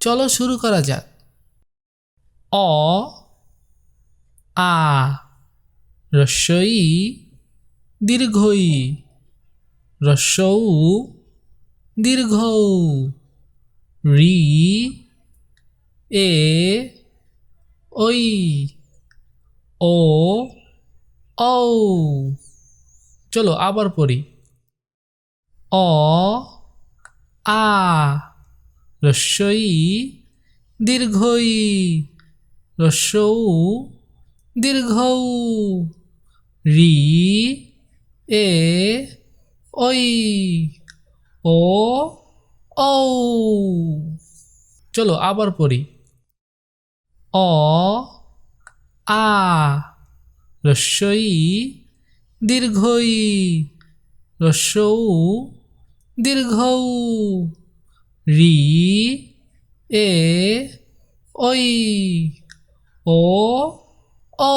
চলো শুরু করা যাক। অ, আ, রস্যই দীর্ঘই রস্যৌ দীর্ঘ রি, এ, ওই, ও, ঔ। চলো আবার পড়ি। অ, আ রস্যই দীর্ঘই রস্যৌ দীর্ঘৌ রি, এ ওই ও, ঔ। চলো আবার পড়ি। অ, আ, রস্যই দীর্ঘই রস্যৌ দীর্ঘৌ রি এ ওই ও ঔ